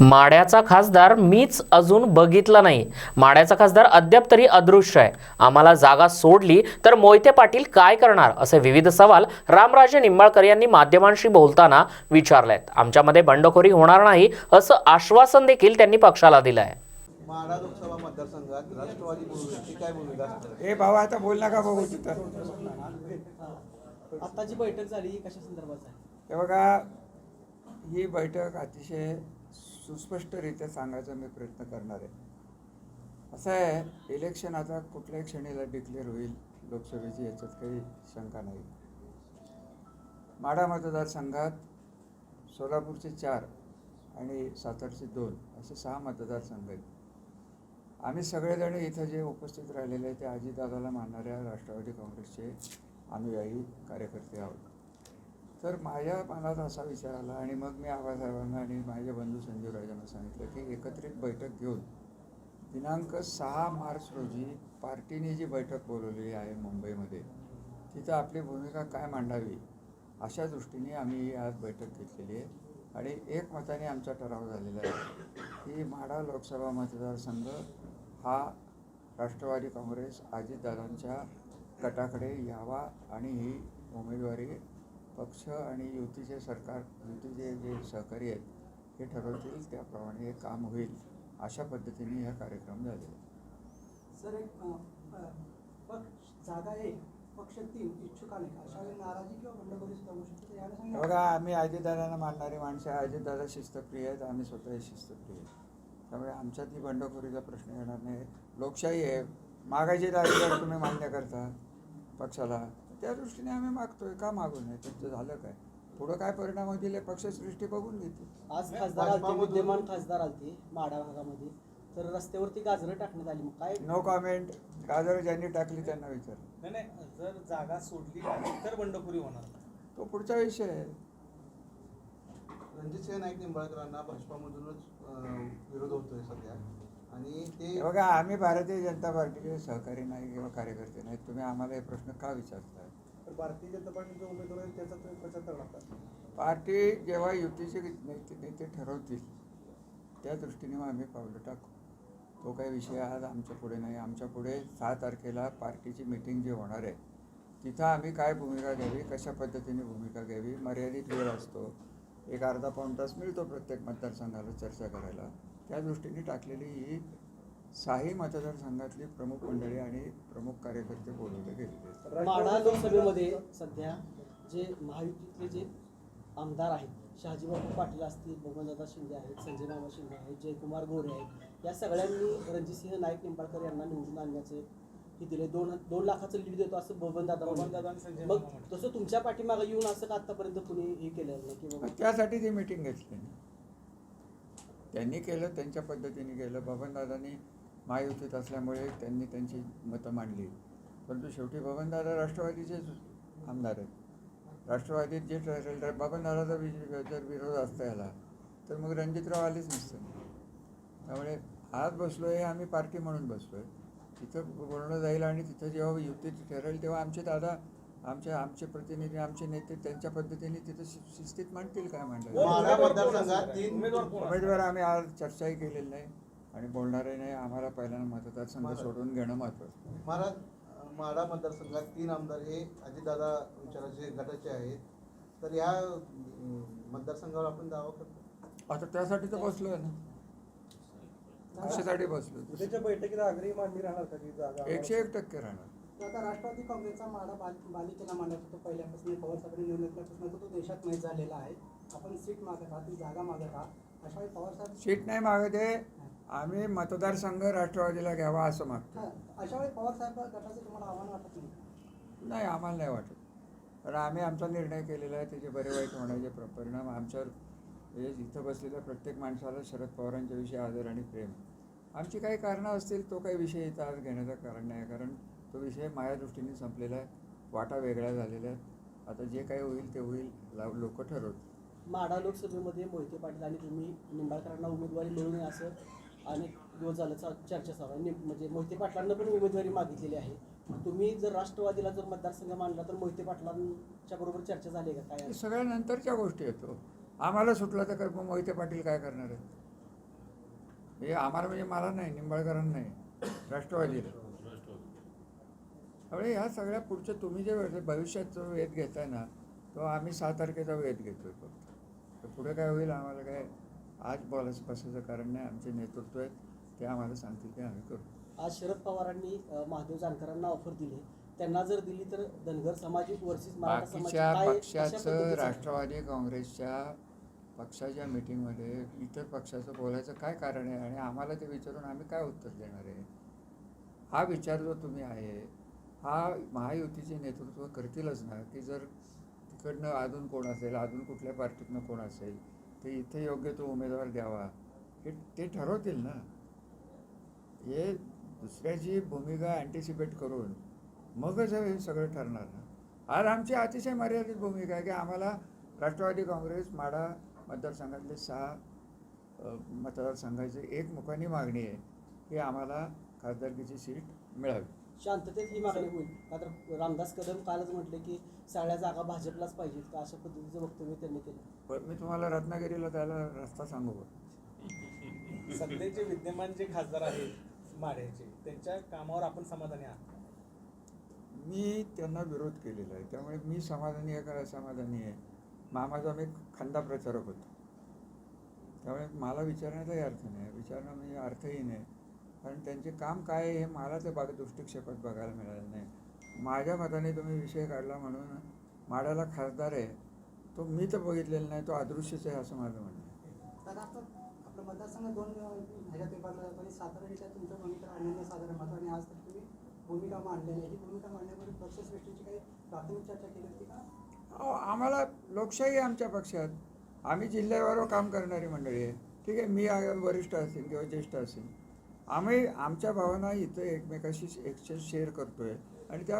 माड्याचा खासदार मीच अजून बघितला नाही. माड्याचा खासदार अद्याप तरी अदृश्य आहे. आम्हाला जागा सोडली तर मोहिते पाटील काय करणार? असे विविध सवाल रामराजे निंबाळकर यांनी माध्यमांशी बोलताना विचारलेत. आमच्यामध्ये बंडखोरी होणार नाही असं आश्वासन देखील त्यांनी पक्षाला दिलं आहे माढा लोकसभा मतदारसंघात राष्ट्रवादी भूमिकेची काय भूमिका असणार ए भावा आता बोल नका बघू तिथं? आत्ताची बैठक झाली ही कशा संदर्भात आहे? हे बघा ही बैठक अतिशय सुस्पष्टरित्या सांगायचा मी प्रयत्न करणार आहे. असं आहे इलेक्शन आता कुठल्याही क्षणीला डिक्लेअर होईल लोकसभेची याच्यात काही शंका नाही. माढा मतदारसंघात सोलापूरचे चार आणि सातारचे दोन असे सहा मतदारसंघ आहेत. आम्ही सगळेजण इथं जे उपस्थित राहिलेले आहे ते अजितदादाला मानणाऱ्या राष्ट्रवादी काँग्रेसचे अनुयायी कार्यकर्ते आहोत. तर माझ्या मनात असा विचार आला आणि मग मी आबासाहेबांना आणि माझे बंधू संजीव राजांना सांगितलं की एकत्रित बैठक घेऊन दिनांक सहा मार्च रोजी पार्टीने जी बैठक बोलवलेली आहे मुंबईमध्ये तिथं आपली भूमिका काय मांडावी अशा दृष्टीने आम्ही ही आज बैठक घेतलेली आहे. आणि एकमताने आमचा ठराव झालेला आहे की माढा लोकसभा मतदारसंघ हा राष्ट्रवादी काँग्रेस अजितदादांच्या गटाकडे यावा आणि ही उमेदवारी पक्ष आणि युतीचे सरकार युतीचे जे सहकारी आहेत हे ठरवतील त्याप्रमाणे हे काम होईल अशा पद्धतीने हा कार्यक्रम आहे. सर एक अ, अ, पक्ष जागा एक पक्ष तीन इच्छुक अनेक अशा वेळी नाराजी किंवा बंडखोरी सुद्धा होऊ शकते तर याला सांगा. बघा आम्ही अजितदादांना मानणारी माणसं अजितदादा शिस्तप्रिय आहेत आम्ही स्वतःही शिस्तप्रिय आहेत. त्यामुळे आमच्यात ही बंडखोरीचा प्रश्न येणार नाही. लोकशाही आहे. मागायचे अधिकार तुम्ही मान्य करता पक्षाला त्या दृष्टीने आम्ही मागतोय. का मागू नये? त्यांचं झालं काय? पुढं काय परिणाम होतील हे पक्षसृष्टी बघून घेते आज खासदार आलते विद्यमान खासदार आलते माडा भागामध्ये. तर रस्त्यावरती गाजरं टाकण्यात आली. मग काय? नो कॉमेंट गाजर ज्यांनी टाकली त्यांना विचार. नाही नाही. जर जागा सोडली नाही तर बंडखोरी होणार. तो पुढचा विषय आहे. रणजितसिंह नाईक निंबाळकरांना भाजपामधूनच अं, विरोध होतोय सध्या. आणि ते हे बघा आम्ही भारतीय जनता पार्टीचे सहकारी नाही किंवा कार्यकर्ते नाहीत. तुम्ही आम्हाला हे प्रश्न का विचारताय? भारतीय जनता पार्टीचे उमेदवार आहेत त्याचा तुम्ही प्रचार करणार पार्टी जेव्हा युतीचे नेते नेते ठरवतील त्या दृष्टीने मग आम्ही पावलं टाकू. तो काही विषय आज आमच्या पुढे नाही. आमच्या पुढे सहा तारखेला पार्टीची मिटिंग जी होणार आहे तिथं आम्ही काय भूमिका घ्यावी कशा पद्धतीने भूमिका घ्यावी मर्यादित वेळ असतो एक अर्धा पाऊण तास मिळतो प्रत्येक मतदारसंघाला चर्चा करायला. त्या दृष्टीने टाकलेली ही साही मतदारसंघातली प्रमुख मंडळी आणि प्रमुख कार्यकर्ते बोलवले गेलेले आहेत. माढा लोकसभेमध्ये सध्या जे महायुतीतले जे आमदार आहेत शहाजीबाबू पाटील असतील बबनदादा शिंदे आहेत संजय मामा शिंदे आहेत जयकुमार गोरे आहेत या सगळ्यांनी रणजितसिंह नाईक निंबाळकर यांना निवडून आणण्याचे हे दिले दोन दोन लाखाचं लीड देतो असं बबनदादा बबनदादा आणि संजय मग. तसं तुमच्या पाठीमागे येऊन असं का आतापर्यंत कुणी हे केलं नाही की मग बाबा त्यासाठी ती मिटिंग घेतली त्यांनी केलं त्यांच्या पद्धतीने केलं बबनदादांनी महायुतीत असल्यामुळे त्यांनी त्यांची मतं मांडली. परंतु शेवटी बबनदादा राष्ट्रवादीचेच आमदार आहेत. राष्ट्रवादीत जे ठरेल तर बबनदादाचा वि- जर विरोध असता याला तर मग रणजितराव आलेच नसतं. त्यामुळे आज बसलो आहे आम्ही पार्टी म्हणून बसलो आहे तिथं बोलणं जाईल आणि तिथं जेव्हा युती ठरेल तेव्हा आमचे दादा आमचे आमचे प्रतिनिधी आमचे नेते त्यांच्या पद्धतीने तिथं शि- शिस्तीत मांडतील काय असणार? उमेदवार आम्ही आज चर्चाही केलेली नाही. आणि बोलणारही नाही आम्हाला पहिल्यांदा मतदारसंघ. सोडून घेणं महत्त्वाचं. महाराज माढा मतदारसंघात तीन आमदार हे अजितदादा विचाराचे गटाचे आहेत. तर या मतदारसंघावर आपण दावा करतो. आता त्यासाठी तर बसलोय ना. कशासाठी बसलो उद्याच्या बैठकीत आग्रही मांडणी राहणार का ती जागा एकशे एक टक्के राहणार. आता राष्ट्रवादी काँग्रेसचा माडा बाल बालिकेला मांडत होतो. पहिल्यापासून पवार साहेबांनी निवडून घेतल्यापासून तो देशात माहीत झालेला आहे. आपण सीट मागत आहात ती जागा मागत आहात. अशा वेळी पवार साहेब सीट नाही मागते आम्ही मतदारसंघ राष्ट्रवादीला घ्यावा असं मागतो. अशा वेळी पवार साहेब गटाचं तुम्हाला आव्हान वाटत नाही? नाही आम्हाला नाही वाटत. कारण आम्ही आमचा निर्णय केलेला आहे त्याचे बरे वाईट होण्याचे प्र- परिणाम आमच्यावर हे इथं बसलेल्या प्रत्येक माणसाला शरद पवारांच्या विषयी आदर आणि प्रेम. आमची काही कारणं असतील तो काही विषय इथं आज घेण्याचं कारण नाही आहे कारण तो विषय माझ्या दृष्टीने संपलेला आहे. वाटा वेगळ्या झालेल्या आहेत. आता जे काही होईल ते होईल लोक ठरवतील. माढा लोकसभेमध्ये मोहिते पाटील आणि तुम्ही निंबाळकरांना उमेदवारी मिळू नये असं अनेक दिवस झालं चर्चा चालू आहे. म्हणजे मोहिते पाटलांना पण उमेदवारी मागितलेली आहे. तुम्ही जर राष्ट्रवादीला जर मतदारसंघ मांडला तर मोहिते पाटलांच्या बरोबर चर्चा झाली का? काय सगळ्या नंतरच्या गोष्टी येतो हो. आम्हाला सुटला तर काय मग मोहिते पाटील काय करणार आहेत? हे आम्हाला म्हणजे मला नाही निंबाळकरांना नाही राष्ट्रवादीला. त्यामुळे ह्या सगळ्या पुढच्या तुम्ही जे वेळ- भविष्यात जो वेध घेताय ना तो आम्ही सहा तारखेचा वेध घेतोय फक्त. तर पुढे काय होईल आम्हाला काय आज बोलायचं बसायचं कारण नाही आमचे नेतृत्व आहेत ते आम्हाला सांगतील ते आम्ही करू. आज शरद पवारांनी महादेव जानकरांना ऑफर दिली. त्यांना जर दिली तर धनगर समाज वर्सेस बाकीच्या पक्षाचं? राष्ट्रवादी काँग्रेसच्या पक्षाच्या मीटिंगमध्ये इतर पक्षाचं बोलायचं काय कारण आहे? आणि आम्हाला ते विचारून आम्ही काय उत्तर देणार आहे? हा विचार जो तुम्ही आहे हा महायुतीचे नेतृत्व करतीलच ना. की जर तिकडनं अजून कोण असेल अजून कुठल्या पार्टीतनं कोण असेल ते इथे योग्य तो उमेदवार द्यावा. हे ते ठरवतील ना. हे दुसऱ्याची भूमिका अँटिसिपेट करून मगच हे सगळं ठरणार ना. आज आमची अतिशय मर्यादित भूमिका आहे की आम्हाला राष्ट्रवादी काँग्रेस माडा मतदारसंघातले सहा मतदारसंघाची एक मुखानी मागणी आहे की आम्हाला खासदारकीची सीट मिळावी. शांततेत ही मागणी होईल. का तर रामदास कदम कालच म्हटले की सगळ्या जागा भाजपलाच पाहिजेत का अशा पद्धतीचं वक्तव्य त्यांनी केलं. पण मी तुम्हाला रत्नागिरीला त्याला रस्ता सांगू? सध्याचे विद्यमान जे खासदार आहेत माढ्याचे त्यांच्या कामावर आपण समाधानी आहात मी त्यांना विरोध केलेला आहे. त्यामुळे मी समाधानी आहे का असमाधानी आहे? मामाचा मी खंदा प्रचारक होतो. त्यामुळे मला विचारण्याचाही अर्थ नाही. विचारणं म्हणजे अर्थहीन आहे कारण त्यांचे काम काय आहे हे मला ते बघ दृष्टिक्षेपात बघायला मिळालं नाही. माझ्या मताने तुम्ही विषय काढला म्हणून माड्याला खासदार आहे. तो मी तर बघितलेला नाही तो अदृश्यच आहे असं माझं म्हणणं आहे. दादा आपण आपलं मतदारसंघ दोन अं, ह्याच्यात विभागला जातो आणि सातारा तुमच्या भूमिका आणि आज तर तुम्ही भूमिका मांडलेली ही भूमिका मांडण्यापूर्वी पक्षश्रेष्ठीची काही प्राथमिक चर्चा केली होती का? अहो, आम्हाला लोकशाही आहे आमच्या पक्षात. आम्ही जिल्ह्यावर काम करणारी मंडळी आहे. ठीक आहे मी वरिष्ठ असेल किंवा ज्येष्ठ असेल आम्ही आमच्या भावना इथं एकमेकाशी एक्सचेंज शेअर करतोय. आणि त्या